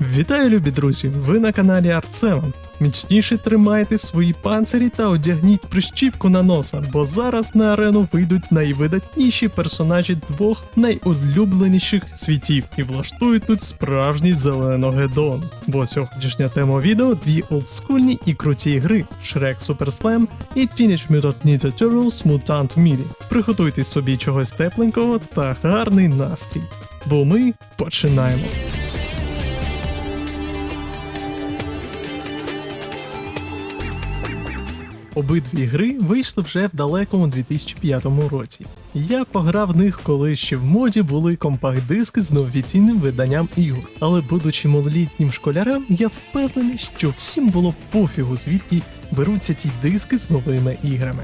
Вітаю, любі друзі! Ви на каналі Art7. Міцніше тримайте свої панцирі та одягніть прищіпку на носа, бо зараз на арену вийдуть найвидатніші персонажі двох найулюбленіших світів і влаштують тут справжній зеленогедон. Бо сьогоднішня тема відео дві олдскульні і круті гри Shrek Super Slam і Teenage Mutant Ninja Turtles Mutant Melee. Приготуйте собі чогось тепленького та гарний настрій. Бо ми починаємо. Обидві гри вийшли вже в далекому 2005 році. Я пограв в них, коли ще в моді були компакт-диски з неофіційним виданням ігор. Але будучи малолітнім школярем, я впевнений, що всім було пофігу, звідки беруться ті диски з новими іграми.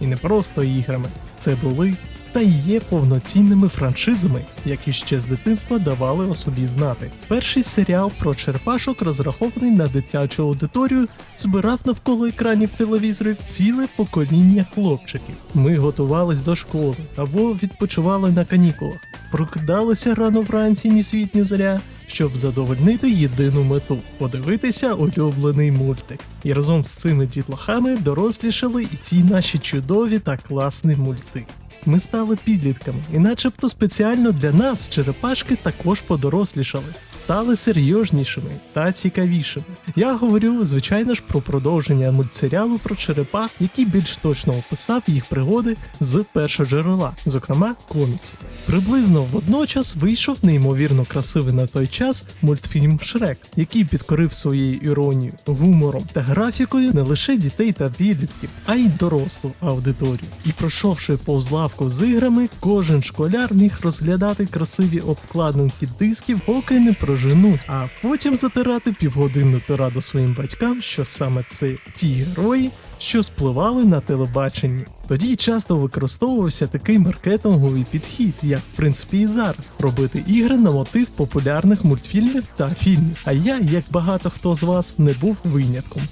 І не просто іграми, це були та є повноцінними франшизами, які ще з дитинства давали о собі знати. Перший серіал про черепашок, розрахований на дитячу аудиторію, збирав навколо екранів телевізорів ціле покоління хлопчиків. Ми готувались до школи або відпочивали на канікулах, прокидалися рано вранці ні світ, ні зоря, щоб задовольнити єдину мету подивитися улюблений мультик. І разом з цими дітлахами дорослішали і ці наші чудові та класні мульти. Ми стали підлітками, і начебто спеціально для нас черепашки також подорослішали, стали серйознішими та цікавішими. Я говорю, звичайно ж, про продовження мультсеріалу про черепах, який більш точно описав їх пригоди з першого джерела, зокрема коміксів. Приблизно водночас вийшов неймовірно красивий на той час мультфільм Шрек, який підкорив своєю іронією, гумором та графікою не лише дітей та підлітків, а й дорослу аудиторію. І пройшовши повз лавку з іграми, кожен школяр міг розглядати красиві обкладинки дисків, поки не проженуть, а потім затирати півгодинну тираду своїм батькам, що саме це ті герої, що спливали на телебаченні. Тоді часто використовувався такий маркетинговий підхід, як в принципі і зараз, робити ігри на мотив популярних мультфільмів та фільмів. А я, як багато хто з вас, не був винятком.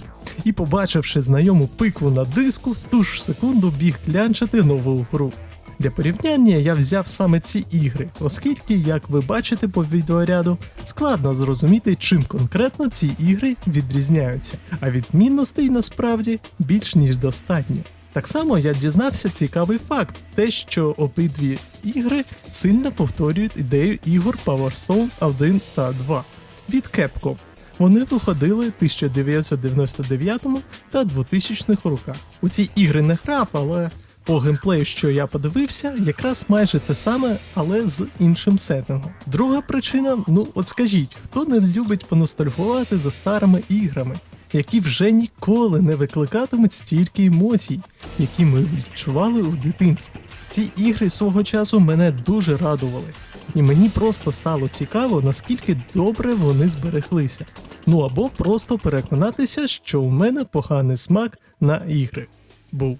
І побачивши знайому пикву на диску, в ту ж секунду біг клянчити нову гру. Для порівняння я взяв саме ці ігри, оскільки, як ви бачите по відеоряду, складно зрозуміти, чим конкретно ці ігри відрізняються, а відмінностей насправді більш ніж достатньо. Так само я дізнався цікавий факт: те, що обидві ігри сильно повторюють ідею ігор Power Stone 1 та 2 від Capcom. Вони виходили в 1999 та 2000 роках. У ці ігри не грав, але по геймплею, що я подивився, якраз майже те саме, але з іншим сеттингом. Друга причина, ну от скажіть, хто не любить поностальгувати за старими іграми, які вже ніколи не викликатимуть стільки емоцій, які ми відчували у дитинстві. Ці ігри свого часу мене дуже радували, і мені просто стало цікаво, наскільки добре вони збереглися. Ну або просто переконатися, що у мене поганий смак на ігри був.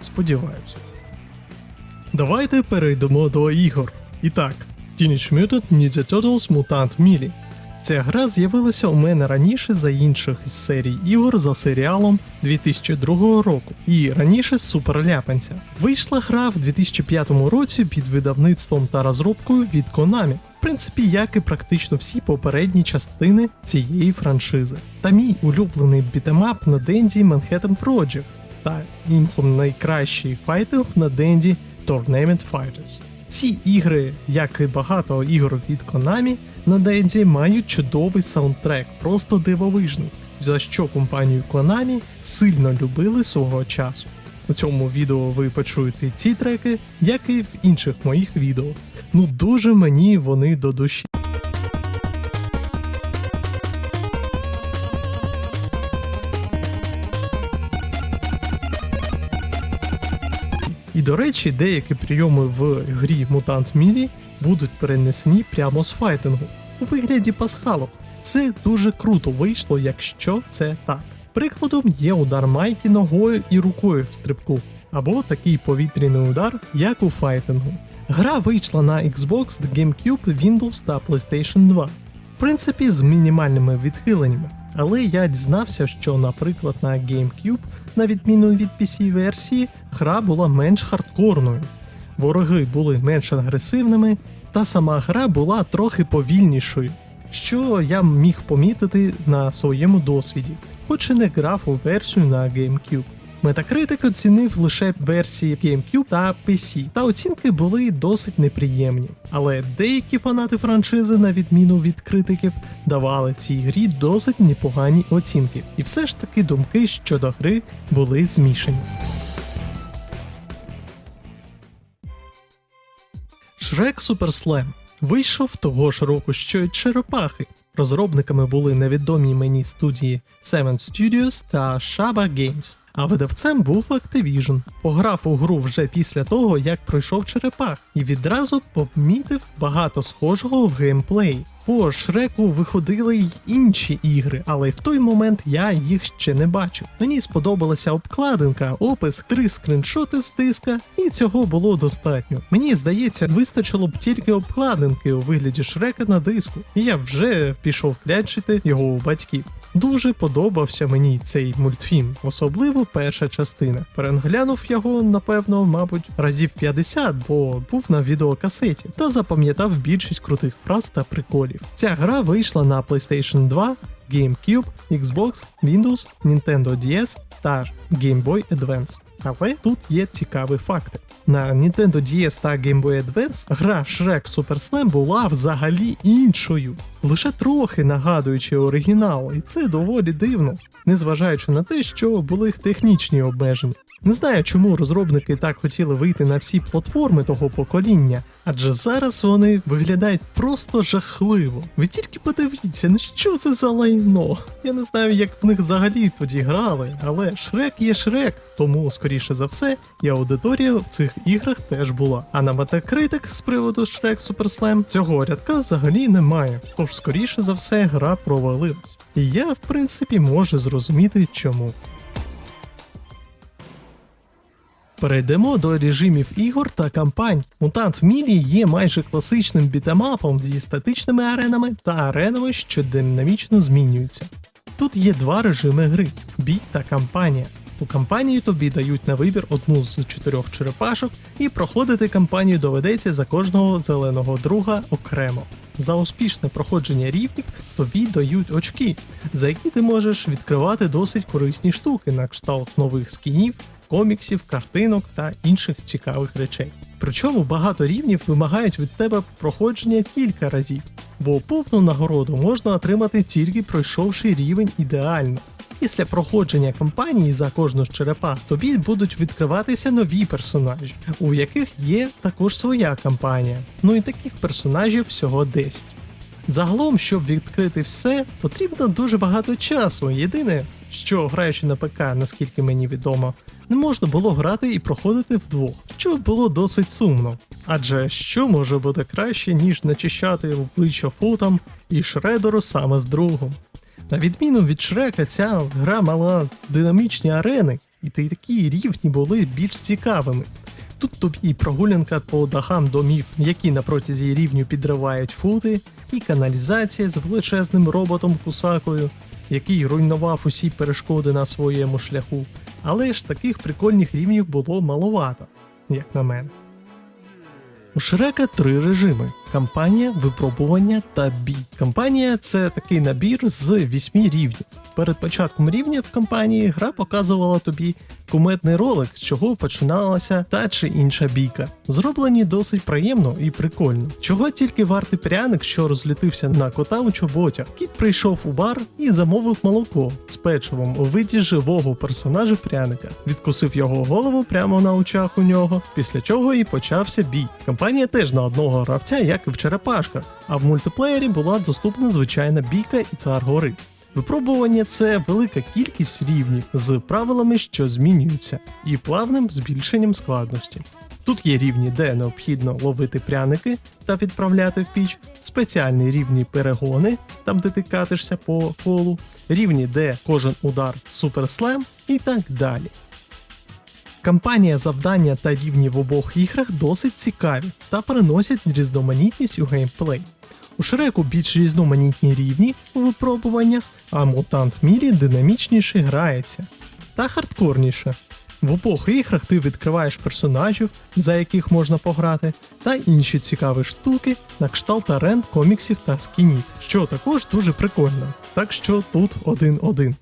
Сподіваюся. Давайте перейдемо до ігор. І так, Teenage Mutant Ninja Turtles Mutant Melee. Ця гра з'явилася у мене раніше за інших із серій ігор за серіалом 2002 року і раніше з Супер Ляпанця. Вийшла гра в 2005 році під видавництвом та розробкою від Konami. В принципі, як і практично всі попередні частини цієї франшизи. Та мій улюблений бітемап на Денді Manhattan Project та імплом найкращий файтинг на Денді Tournament Fighters. Ці ігри, як і багато ігор від Konami, на Денді мають чудовий саундтрек, просто дивовижний, за що компанію Konami сильно любили свого часу. У цьому відео ви почуєте ці треки, як і в інших моїх відео. Ну дуже мені вони до душі. І до речі, деякі прийоми в грі Mutant Melee будуть перенесені прямо з файтингу у вигляді пасхалок. Це дуже круто вийшло, якщо це так. Прикладом є удар Майки ногою і рукою в стрибку, або такий повітряний удар, як у файтингу. Гра вийшла на Xbox, GameCube, Windows та PlayStation 2. В принципі, з мінімальними відхиленнями, Але я дізнався, що, наприклад, на GameCube, на відміну від PC-версії, гра була менш хардкорною. Вороги були менш агресивними, та сама гра була трохи повільнішою, що я міг помітити на своєму досвіді, хоч і не грав у версію на GameCube. Metacritic оцінив лише версії GameCube та PC, та оцінки були досить неприємні. Але деякі фанати франшизи, на відміну від критиків, давали цій грі досить непогані оцінки, і все ж таки думки щодо гри були змішані. Super Slam вийшов того ж року, що й Черепахи. Розробниками були невідомі мені студії Seven Studios та Shaba Games, а видавцем був Activision. Пограв у гру вже після того, як пройшов черепах, і відразу помітив багато схожого в геймплеї. По Шреку виходили й інші ігри, але в той момент я їх ще не бачив. Мені сподобалася обкладинка, опис, три скріншоти з диска, і цього було достатньо. Мені здається, вистачило б тільки обкладинки у вигляді Шрека на диску, і я вже пішов клячити його у батьків. Дуже подобався мені цей мультфільм, особливо перша частина. Переглянув його, напевно, мабуть, разів 50, бо був на відеокасеті, та запам'ятав більшість крутих фраз та приколів. Ця гра вийшла на PlayStation 2, GameCube, Xbox, Windows, Nintendo DS та Game Boy Advance. Але тут є цікаві факти. На Nintendo DS та Game Boy Advance гра Shrek Super Slam була взагалі іншою, лише трохи нагадуючи оригінал, і це доволі дивно, незважаючи на те, що були технічні обмеження. Не знаю, чому розробники так хотіли вийти на всі платформи того покоління, адже зараз вони виглядають просто жахливо. Ви тільки подивіться, ну що це за лайно? Я не знаю, як в них взагалі тоді грали, але Шрек є Шрек, тому, скоріше за все, і аудиторія в цих іграх теж була. А на Metacritic з приводу Super Slam цього рядка взагалі немає, тож, скоріше за все, гра провалилась. І я, в принципі, можу зрозуміти чому. Перейдемо до режимів ігор та кампань. Мутант Мілі є майже класичним бітемапом зі статичними аренами та аренами, що динамічно змінюються. Тут є два режими гри бій та кампанія. У кампанії тобі дають на вибір одну з чотирьох черепашок, і проходити кампанію доведеться за кожного зеленого друга окремо. За успішне проходження рівнів тобі дають очки, за які ти можеш відкривати досить корисні штуки на кшталт нових скінів, коміксів, картинок та інших цікавих речей. Причому багато рівнів вимагають від тебе проходження кілька разів, бо повну нагороду можна отримати тільки пройшовши рівень ідеально. Після проходження кампанії за кожну з черепах тобі будуть відкриватися нові персонажі, у яких є також своя кампанія. Ну і таких персонажів всього 10. Загалом, щоб відкрити все, потрібно дуже багато часу. Єдине, що граючи на ПК, наскільки мені відомо, не можна було грати і проходити вдвох, що було досить сумно. Адже що може бути краще, ніж начищати обличчя футам і шредеру саме з другом. На відміну від Шрека, ця гра мала динамічні арени, і такі рівні були більш цікавими. Тут тобі і прогулянка по дахам домів, які на протязі рівню підривають фути, і каналізація з величезним роботом кусакою, який руйнував усі перешкоди на своєму шляху. Але ж таких прикольних рівнів було маловато, як на мене. У Шрека три режими: кампанія, випробування та бій. Кампанія це такий набір з вісьми рівнів. Перед початком рівня в кампанії гра показувала тобі куметний ролик, з чого починалася та чи інша бійка. Зроблені досить приємно і прикольно. Чого тільки вартий пряник, що розлютився на кота у чоботях. Кіт прийшов у бар і замовив молоко з печивом у виді живого персонажа пряника, відкусив його голову прямо на очах у нього, після чого і почався бій. Кампанія теж на одного гравця, як і в черепашках, а в мультиплеєрі була доступна звичайна бійка і цар гори. Випробування це велика кількість рівнів з правилами, що змінюються, і плавним збільшенням складності. Тут є рівні, де необхідно ловити пряники та відправляти в піч, спеціальні рівні перегони, там де ти катишся по колу, рівні, де кожен удар суперслем і так далі. Кампанія завдання та рівні в обох іграх досить цікаві та приносять різноманітність у геймплей. У Шреку більш різноманітні рівні у випробуваннях, а мутант Мірі динамічніше грається та хардкорніше. В обох іграх ти відкриваєш персонажів, за яких можна пограти, та інші цікаві штуки на кшталт арен, коміксів та скінів, що також дуже прикольно. Так що тут один-один.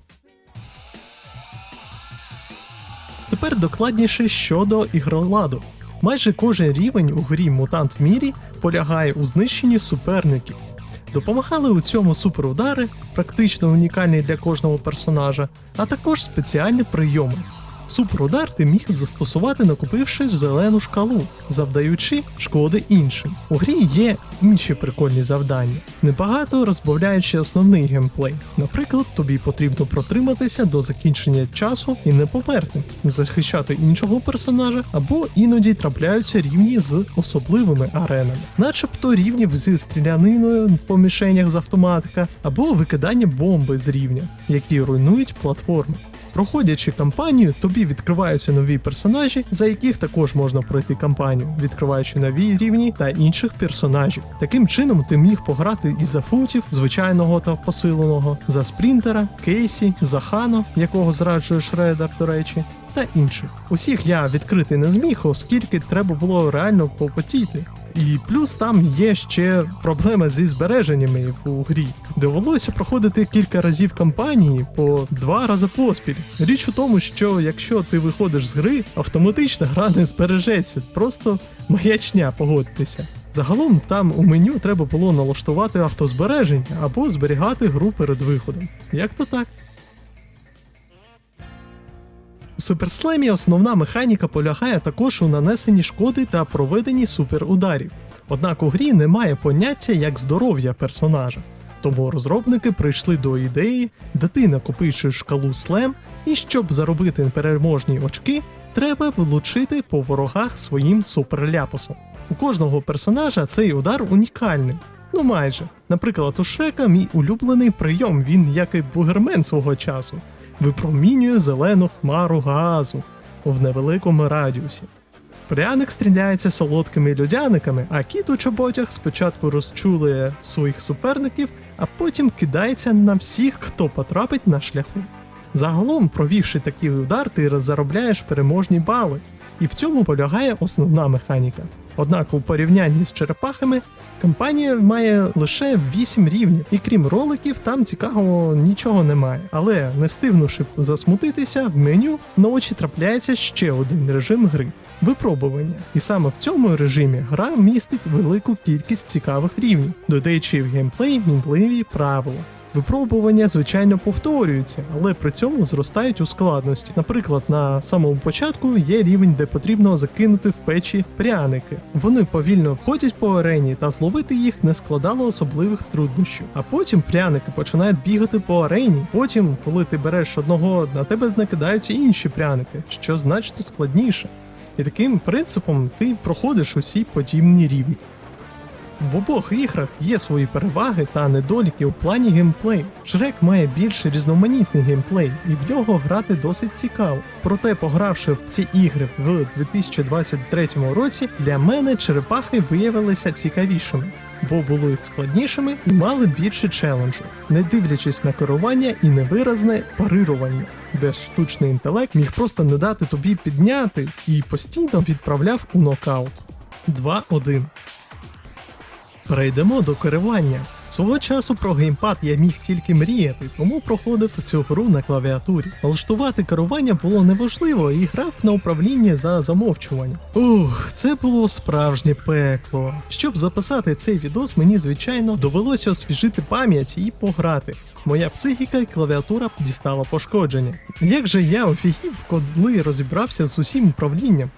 Тепер докладніше щодо ігроладу. Майже кожен рівень у грі Мутант Мірі полягає у знищенні суперників. Допомагали у цьому суперудари, практично унікальні для кожного персонажа, а також спеціальні прийоми. Суперудар ти міг застосувати, накупивши зелену шкалу, завдаючи шкоди іншим. У грі є інші прикольні завдання, небагато розбавляючи основний геймплей. Наприклад, тобі потрібно протриматися до закінчення часу і не померти, захищати іншого персонажа, або іноді трапляються рівні з особливими аренами, начебто рівнів зі стріляниною по мішенях з автоматика, або викидання бомби з рівня, які руйнують платформи. Проходячи кампанію, тобі відкриваються нові персонажі, за яких також можна пройти кампанію, відкриваючи нові рівні та інших персонажів. Таким чином ти міг пограти і за футів, звичайного та посиленого, за спринтера, Кейсі, за Хано, якого зраджує Шредер, до речі, та інших. Усіх я відкрити не зміг, оскільки треба було реально попотіти. І плюс там є ще проблема зі збереженнями у грі. Довелося проходити кілька разів кампанії по два рази поспіль. Річ у тому, що якщо ти виходиш з гри, автоматично гра не збережеться, просто маячня, погодьтеся. Загалом там у меню треба було налаштувати автозбереження або зберігати гру перед виходом. Як то так? У суперслемі основна механіка полягає також у нанесенні шкоди та проведенні суперударів. Однак у грі немає поняття як здоров'я персонажа. Тому розробники прийшли до ідеї, де ти шкалу слем, і щоб заробити переможні очки, треба влучити по ворогах своїм суперляпосом. У кожного персонажа цей удар унікальний. Ну майже. Наприклад, у Шрека мій улюблений прийом, він як і бугермен свого часу випромінює зелену хмару газу в невеликому радіусі. Пряник стріляється солодкими людяниками, а кіт у чоботях спочатку розчулує своїх суперників, а потім кидається на всіх, хто потрапить на шляху. Загалом, провівши такий удар, ти заробляєш переможні бали, і в цьому полягає основна механіка. Однак у порівнянні з черепахами кампанія має лише 8 рівнів, і крім роликів, там цікавого нічого немає. Але не встигнувши засмутитися, в меню на очі трапляється ще один режим гри випробування. І саме в цьому режимі гра містить велику кількість цікавих рівнів, додаючи в геймплей мінливі правила. Випробування, звичайно, повторюються, але при цьому зростають у складності. Наприклад, на самому початку є рівень, де потрібно закинути в печі пряники. Вони повільно входять по арені, та зловити їх не складало особливих труднощів. А потім пряники починають бігати по арені. Потім, коли ти береш одного, на тебе накидаються інші пряники, що значно складніше. І таким принципом ти проходиш усі подібні рівні. В обох іграх є свої переваги та недоліки у плані геймплею. Шрек має більш різноманітний геймплей, і в нього грати досить цікаво. Проте, погравши в ці ігри в 2023 році, для мене черепахи виявилися цікавішими, бо були складнішими і мали більше челенджу, не дивлячись на керування і невиразне парирування, де штучний інтелект міг просто не дати тобі підняти і постійно відправляв у нокаут. 2-1 Перейдемо до керування. Свого часу про геймпад я міг тільки мріяти, тому проходив цю гру на клавіатурі. Налаштувати керування було неважливо і грав на управлінні за замовчування. Ух, це було справжнє пекло. Щоб записати цей відос, мені звичайно довелося освіжити пам'ять і пограти. Моя психіка і клавіатура дістала пошкодження. Як же я офігів, коли розібрався з усім управлінням?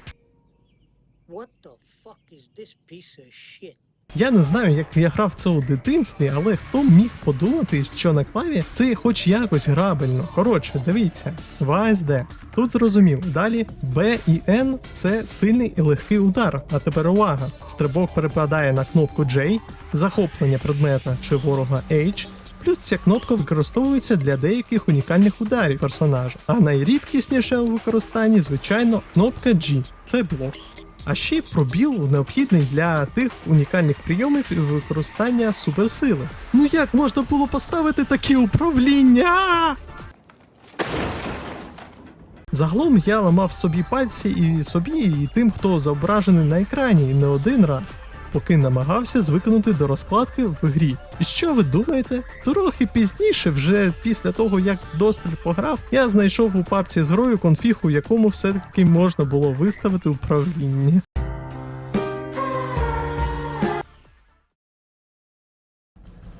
What the fuck is this piece of shit? Я не знаю, як я грав це у дитинстві, але хто міг подумати, що на клаві це хоч якось грабельно. Коротше, дивіться, в АСД. Тут зрозуміло. Далі Б і Н це сильний і легкий удар. А тепер увага! Стрибок перепадає на кнопку J, захоплення предмета чи ворога H. Плюс ця кнопка використовується для деяких унікальних ударів персонажа. А найрідкісніше у використанні, звичайно, кнопка G це блок. А ще й пробіл необхідний для тих унікальних прийомів і використання суперсили. Ну як можна було поставити такі управління? Загалом я ламав собі пальці і собі, і тим, хто зображений на екрані, не один раз, поки намагався звикнути до розкладки в грі. І що ви думаєте? Трохи пізніше, вже після того як досталь пограв, я знайшов у папці з грою конфіг, у якому все-таки можна було виставити управління.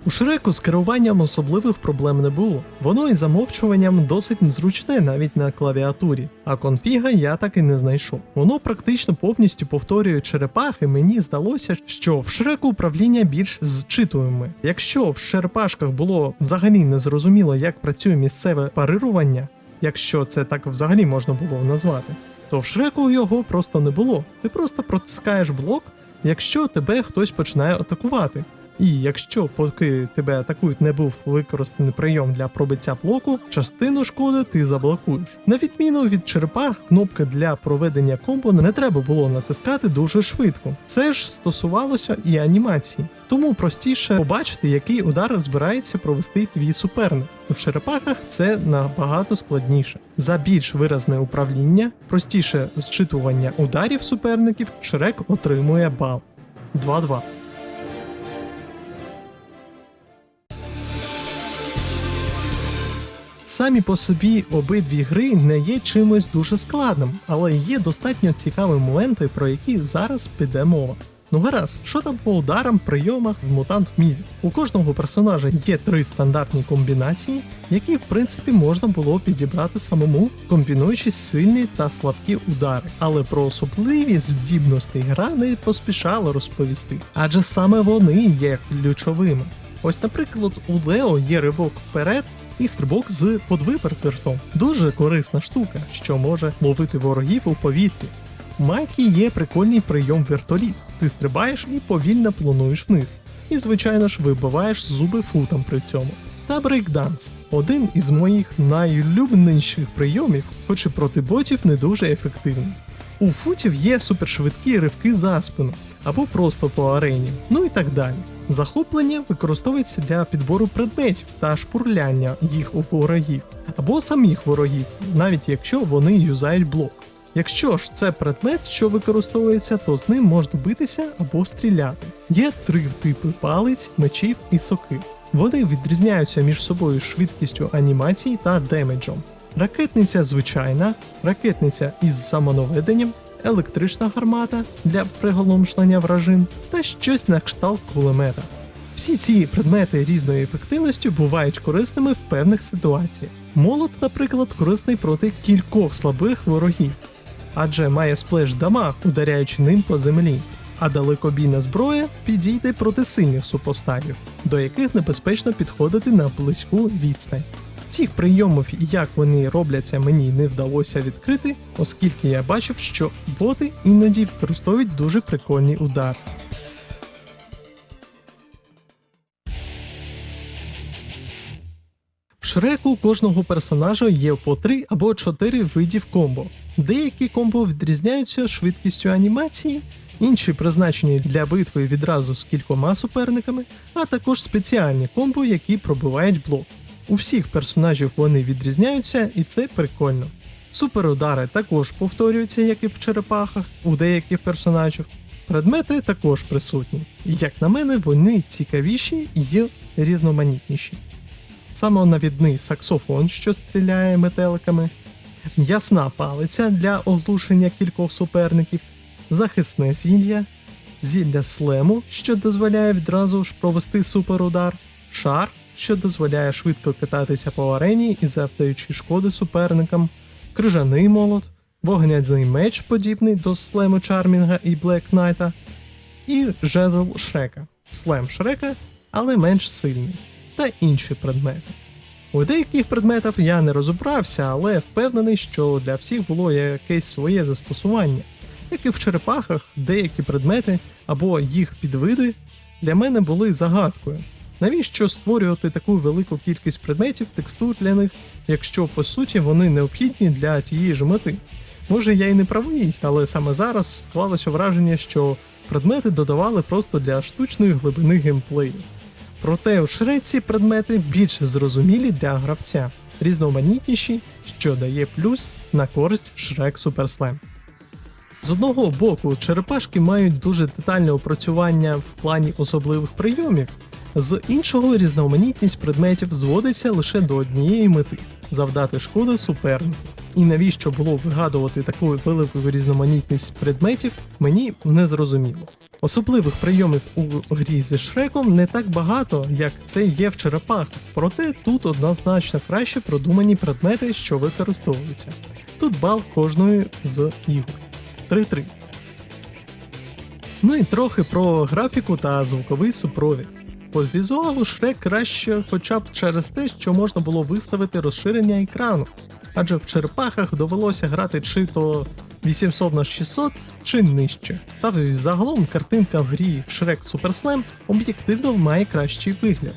У Шреку з керуванням особливих проблем не було. Воно і замовчуванням досить незручне навіть на клавіатурі, а конфіга я так і не знайшов. Воно практично повністю повторює черепахи. Мені здалося, що в Шреку управління більш зчитуєме. Якщо в черепашках було взагалі незрозуміло, як працює місцеве парирування, якщо це так взагалі можна було назвати, то в Шреку його просто не було. Ти просто протискаєш блок, якщо тебе хтось починає атакувати. І якщо поки тебе атакують не був використаний прийом для пробиття блоку, частину шкоди ти заблокуєш. На відміну від черепах, кнопки для проведення комбо не треба було натискати дуже швидко. Це ж стосувалося і анімації. Тому простіше побачити, який удар збирається провести твій суперник. У черепахах це набагато складніше. За більш виразне управління, простіше зчитування ударів суперників, Шрек отримує бал 2-2. Самі по собі обидві гри не є чимось дуже складним, але є достатньо цікаві моменти, про які зараз піде мова. Ну гаразд, що там по ударам, прийомах в мутант Міль? У кожного персонажа є три стандартні комбінації, які в принципі можна було підібрати самому, комбінуючи сильні та слабкі удари. Але про особливі здібності гра не поспішала розповісти, адже саме вони є ключовими. Ось, наприклад, у Лео є ривок вперед і стрибок з подвипертертом. Дуже корисна штука, що може ловити ворогів у повітрі. У Майкі є прикольний прийом вертоліт. Ти стрибаєш і повільно плануєш вниз. І, звичайно ж, вибиваєш зуби футом при цьому. Та брейкданс один із моїх найулюбленіших прийомів, хоч і проти ботів не дуже ефективний. У футів є супершвидкі ривки за спину або просто по арені, ну і так далі. Захоплення використовується для підбору предметів та шпурляння їх у ворогів, або самих ворогів, навіть якщо вони юзають блок. Якщо ж це предмет, що використовується, то з ним можна битися або стріляти. Є три типи палиць, мечів і сокир. Вони відрізняються між собою швидкістю анімації та демеджем. Ракетниця звичайна, ракетниця із самонаведенням, електрична гармата для приголомшлення вражин та щось на кшталт кулемета. Всі ці предмети різної ефективності бувають корисними в певних ситуаціях. Молот, наприклад, корисний проти кількох слабих ворогів, адже має сплеш дамаг, ударяючи ним по землі. А далекобійна зброя підійде проти сильних супостатів, до яких небезпечно підходити на близьку відстань. Всіх прийомів і як вони робляться, мені не вдалося відкрити, оскільки я бачив, що боти іноді використовують дуже прикольний удар. В Шреку кожного персонажа є по 3 або 4 видів комбо. Деякі комбо відрізняються швидкістю анімації, інші призначені для битви відразу з кількома суперниками, а також спеціальні комбо, які пробивають блок. У всіх персонажів вони відрізняються, і це прикольно. Суперудари також повторюються, як і в черепахах, у деяких персонажів. Предмети також присутні. І як на мене, вони цікавіші і різноманітніші. Самонавідний саксофон, що стріляє метеликами, м'ясна палиця для оглушення кількох суперників, захисне зілля, зілля слему, що дозволяє відразу ж провести суперудар, шар, що дозволяє швидко кататися по арені і завдаючи шкоди суперникам, крижаний молот, вогняний меч, подібний до слему Чармінга і Блек Найта, і жезл Шрека, слем Шрека, але менш сильний, та інші предмети. У деяких предметах я не розібрався, але впевнений, що для всіх було якесь своє застосування. Як і в черепахах, деякі предмети або їх підвиди для мене були загадкою. Навіщо створювати таку велику кількість предметів, текстур для них, якщо по суті вони необхідні для тієї ж мети? Може, я і не правий, але саме зараз склалося враження, що предмети додавали просто для штучної глибини геймплею. Проте у Шреці предмети більш зрозумілі для гравця, різноманітніші, що дає плюс на користь Super Slam. З одного боку, черепашки мають дуже детальне опрацювання в плані особливих прийомів, з іншого різноманітність предметів зводиться лише до однієї мети завдати шкоди супернику. І навіщо було вигадувати таку велику різноманітність предметів, мені не зрозуміло. Особливих прийомів у грі зі Шреком не так багато, як це є в черепахах, проте тут однозначно краще продумані предмети, що використовуються. Тут бал кожної з ігор. 3-3. Ну і трохи про графіку та звуковий супровід. По візуалу Шрек краще хоча б через те, що можна було виставити розширення екрану, адже в черепахах довелося грати чи то 800 на 600 чи нижче. Та загалом картинка в грі Super Slam об'єктивно має кращий вигляд.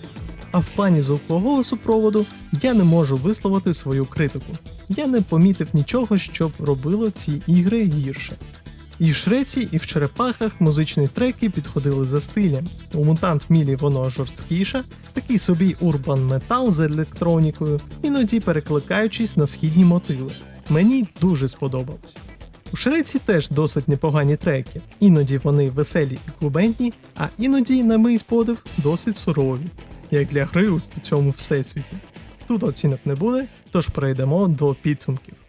А в плані звукового супроводу я не можу висловити свою критику. Я не помітив нічого, що б робило ці ігри гірше. І в Шреці, і в черепахах музичні треки підходили за стилем. У мутант Мілі воно жорсткіше, такий собі урбан метал з електронікою, іноді перекликаючись на східні мотиви. Мені дуже сподобалось. У Шреці теж досить непогані треки, іноді вони веселі і кубентні, а іноді, на мій подив, досить сурові, як для гри у цьому всесвіті. Тут оцінок не буде, тож перейдемо до підсумків.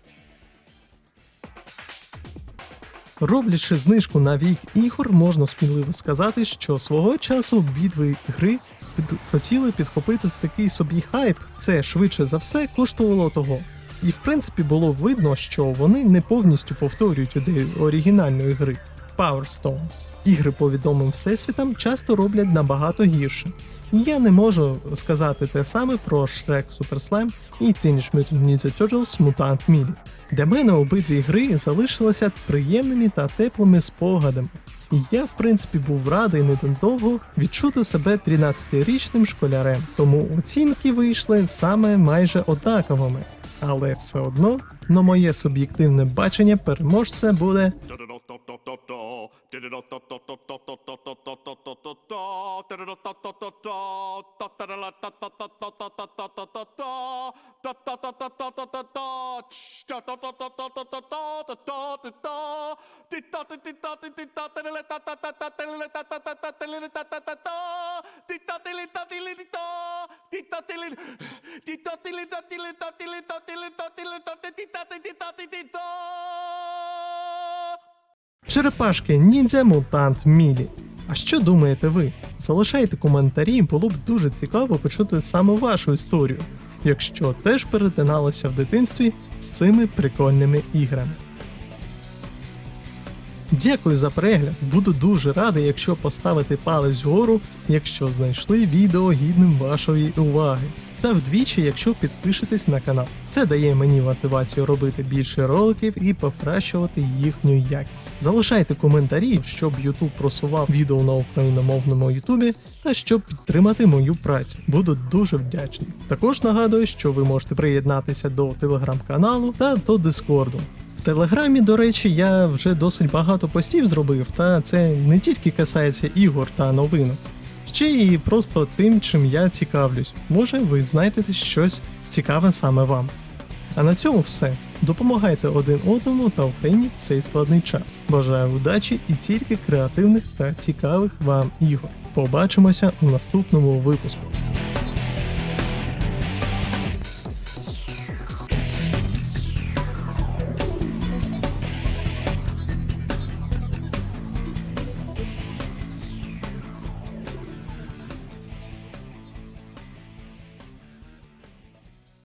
Роблячи знижку на вік ігор, можна сміливо сказати, що свого часу обидві гри хотіли підхопити такий собі хайп. Це швидше за все коштувало того. І в принципі було видно, що вони не повністю повторюють ідею оригінальної гри Power Stone. Ігри по відомим всесвітам часто роблять набагато гірше. І я не можу сказати те саме про Shrek Super Slime і Teenage Mutant Ninja Turtles Mutant Melee. Для мене обидві гри залишилися приємними та теплими спогадами. І я, в принципі, був радий недовго відчути себе 13-річним школярем, тому оцінки вийшли саме майже однаковими. Але все одно, на моє суб'єктивне бачення, переможця буде Titta tilin, titta tilin, titta tilin, titta tilin, titta tilin, titta tilin, titta tilin, Черепашки Ніндзя Мутант Мілі. А що думаєте ви? Залишайте коментарі, було б дуже цікаво почути саме вашу історію, якщо теж перетиналися в дитинстві з цими прикольними іграми. Дякую за перегляд. Буду дуже радий, якщо поставите палець вгору, якщо знайшли відео гідним вашої уваги. Та вдвічі, якщо підпишетесь на канал. Це дає мені мотивацію робити більше роликів і покращувати їхню якість. Залишайте коментарі, щоб YouTube просував відео на україномовному YouTube та щоб підтримати мою працю. Буду дуже вдячний. Також нагадую, що ви можете приєднатися до телеграм-каналу та до Дискорду. В Телеграмі, до речі, я вже досить багато постів зробив, та це не тільки касається ігор та новинок, ще і просто тим, чим я цікавлюсь. Може, ви знайдете щось цікаве саме вам. А на цьому все. Допомагайте один одному та Україні в цей складний час. Бажаю удачі і тільки креативних та цікавих вам ігор. Побачимося у наступному випуску.